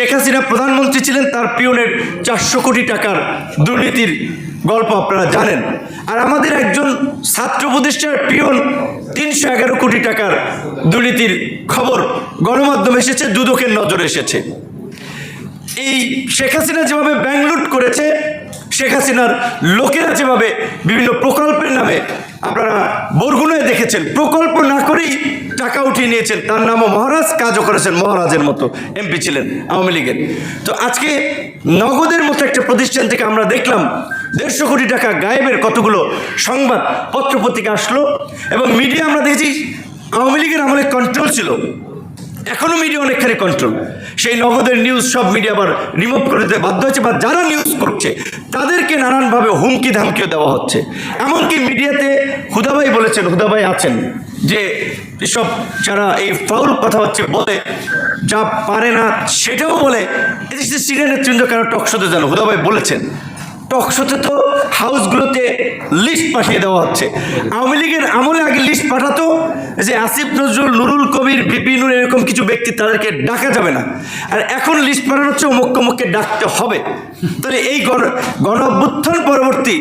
শেখ হাসিনা প্রধানমন্ত্রী ছিলেন, তার পিয়নের চারশো কোটি টাকার দুর্নীতির গল্প আপনারা জানেন। আর আমাদের একজন ছাত্র প্রতিষ্ঠার পিয়ন তিনশো এগারো কোটি টাকার দুর্নীতির খবর গণমাধ্যমে এসেছে, দুদকের নজরে এসেছে। এই শেখ হাসিনা যেভাবে ব্যাংক করেছে, শেখ হাসিনার লোকেরা যেভাবে বিভিন্ন প্রকল্পের নামে দেখেছেন প্রকল্প না করেই টাকা উঠিয়ে নিয়েছেন। তার নামও মহারাজ, কাজও করেছেন মহারাজের মতো, এমপি ছিলেন, আওয়ামী লীগের। তো আজকে নগদের মতো একটা প্রতিষ্ঠান থেকে আমরা দেখলাম, দেড়শো কোটি টাকা গায়েবের কতগুলো সংবাদ পত্রপত্রিকা আসলো এবং মিডিয়া আমরা দেখেছি, আওয়ামী লীগের আমলে কন্ট্রোল ছিল। এখনও মিডিয়া অনেকখানি কন্ট্রোল সেই নগদের নিউজ সব মিডিয়া আবার রিমুভ করে দিতে বাধ্য হচ্ছে বা যারা নিউজ করছে, তাদেরকে নানানভাবে হুমকি ধামকিও দেওয়া হচ্ছে। এমনকি মিডিয়াতে হুদাবাই বলেছেন, হুদাবাই আছেন, যে এসব যারা এই ফাউল কথা হচ্ছে বলে, যা পারে না সেটাও বলে সিনিয়র নেতৃবৃন্দ কেন টকশোতে জানো হুদাবাই বলেছেন। টকশোতে তো হাউসগুলোতে লিস্ট পাঠিয়ে দেওয়া হচ্ছে। আওয়ামী লীগের আমলে আগে লিস্ট পাঠাতো যে আসিফ নজরুল, নুরুল কবির বিপিনুর এরকম কিছু ব্যক্তি তাদেরকে ডাকা যাবে না। আর এখন লিস্ট পাঠানো হচ্ছে অমুক অমুককে ডাকতে হবে। তাহলে এই গণ গণভ্যুত্থান পরবর্তী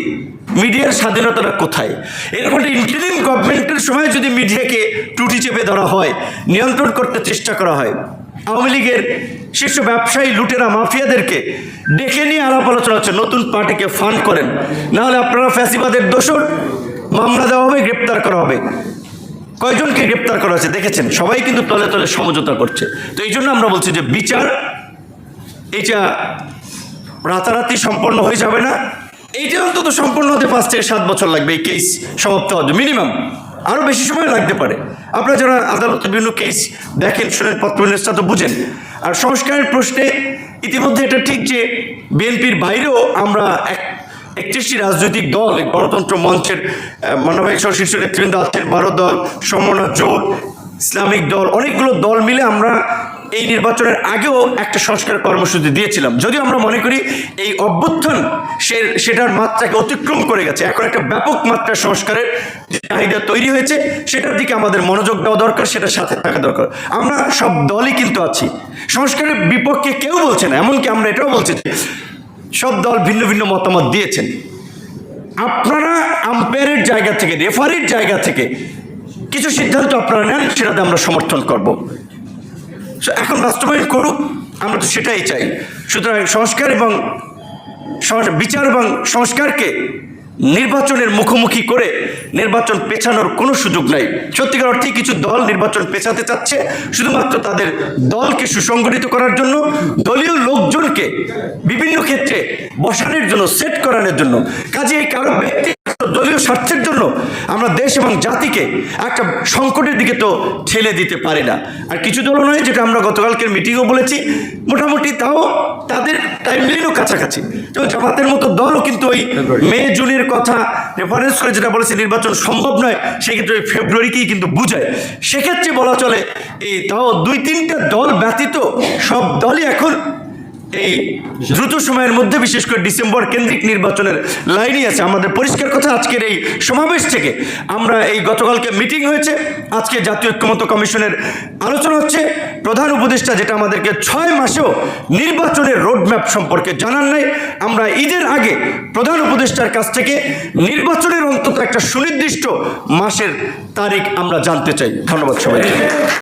মিডিয়ার স্বাধীনতাটা কোথায়? এরকম ইন্টারিম গভর্নমেন্টের সময় যদি মিডিয়াকে টুটি চেপে ধরা হয়, নিয়ন্ত্রণ করতে চেষ্টা করা হয় আওয়ামী লীগের শীর্ষ ব্যবসায়ী লুটেরা মাফিয়াদেরকে ডেকে নিয়ে আলাপ আলোচনা হচ্ছে। নতুন পার্টিকে ফান্ড করেন। নাহলে আপনারা ফ্যাসিবাদের দোষর। মামলা দেওয়া হবে, গ্রেপ্তার করা হবে। কয়জনকে গ্রেপ্তার করা হয়েছে দেখেছেন? সবাই কিন্তু তলে তলে সমঝোতা করছে। তো এই জন্য আমরা বলছি যে বিচার এটা রাতারাতি সম্পন্ন হয়ে যাবে না, এইটা অন্তত সম্পন্ন হতে পাঁচ থেকে সাত বছর লাগবে এই কেস সমাপ্ত হওয়ার মিনিমাম আরও বেশি সময় লাগতে পারে। আপনারা যারা আদালতে বিভিন্ন কেস দেখেন শোনেন পত্র নিষ্ঠা তো বুঝেন। আর সংস্কারের প্রশ্নে ইতিমধ্যে এটা ঠিক যে বিএনপির বাইরেও আমরা এক একত্রিশটি রাজনৈতিক দল গণতন্ত্র মঞ্চের আহ, মানবিক সহ শীর্ষ নেতৃবৃন্দ আছেন ভারত দল সমন্বয় জোট ইসলামিক দল অনেকগুলো দল মিলে আমরা এই নির্বাচনের আগেও একটা সংস্কার কর্মসূচি দিয়েছিলাম। যদিও আমরা মনে করি এই অভ্যুত্থান সে সেটার মাত্রাকে অতিক্রম করে গেছে। এখন একটা ব্যাপক মাত্রার সংস্কারের চাহিদা তৈরি হয়েছে, সেটার দিকে আমাদের মনোযোগ দেওয়া দরকার, সেটার সাথে থাকা দরকার। আমরা সব দলই কিন্তু আছি। সংস্কারের বিপক্ষে কেউ বলছে না, এমনকি আমরা এটাও বলছি সব দল ভিন্ন ভিন্ন মতামত দিয়েছেন। আপনারা আম্পায়ারের জায়গা থেকে রেফারির জায়গা থেকে কিছু সিদ্ধান্ত আপনারা নেন, সেটাতে আমরা সমর্থন করব। এখন বাস্তবায়ন করুক আমরা তো সেটাই চাই। সুতরাং সংস্কার এবং বিচার এবং সংস্কারকে নির্বাচনের মুখোমুখি করে নির্বাচন পেছানোর কোনো সুযোগ নাই। সত্যিকার অর্থে কিছু দল নির্বাচন পেছাতে চাচ্ছে, শুধুমাত্র তাদের দলকে সুসংগঠিত করার জন্য, দলীয় লোকজনকে বিভিন্ন ক্ষেত্রে বসানোর জন্য সেট করানোর জন্য। কাজে এই কারও ব্যক্তি দলীয় স্বার্থের জন্য আমরা দেশ এবং জাতিকে একটা সংকটের দিকে তো ঠেলে দিতে পারি না। আর কিছু দল নয়, যেটা আমরা গতকালকের মিটিংও বলেছি, মোটামুটি তাও তাদের টাইমলাইনও কাছাকাছি। যেমন জামাতের মতো দলও কিন্তু ওই মে, জুনের কথা রেফারেন্স করে যেটা বলেছে নির্বাচন সম্ভব নয় সেক্ষেত্রে ওই ফেব্রুয়ারিকেই কিন্তু বুঝায়। সেক্ষেত্রে বলা চলে, এই তাও দুই তিনটা দল ব্যতীত সব দলই এখন এই দ্রুত সময়ের মধ্যে, বিশেষ করে ডিসেম্বর কেন্দ্রিক নির্বাচনের লাইনই আছে। আমাদের পরিষ্কার কথা আজকের এই সমাবেশ থেকে আমরা এই গতকালকে মিটিং হয়েছে। আজকে জাতীয় ঐক্যমত কমিশনের আলোচনা হচ্ছে। প্রধান উপদেষ্টা যেটা আমাদেরকে ছয় মাসেও নির্বাচনের রোডম্যাপ সম্পর্কে জানান নাই। আমরা ঈদের আগে প্রধান উপদেষ্টার কাছ থেকে নির্বাচনের অন্তত একটা সুনির্দিষ্ট মাসের তারিখ আমরা জানতে চাই। ধন্যবাদ সবাই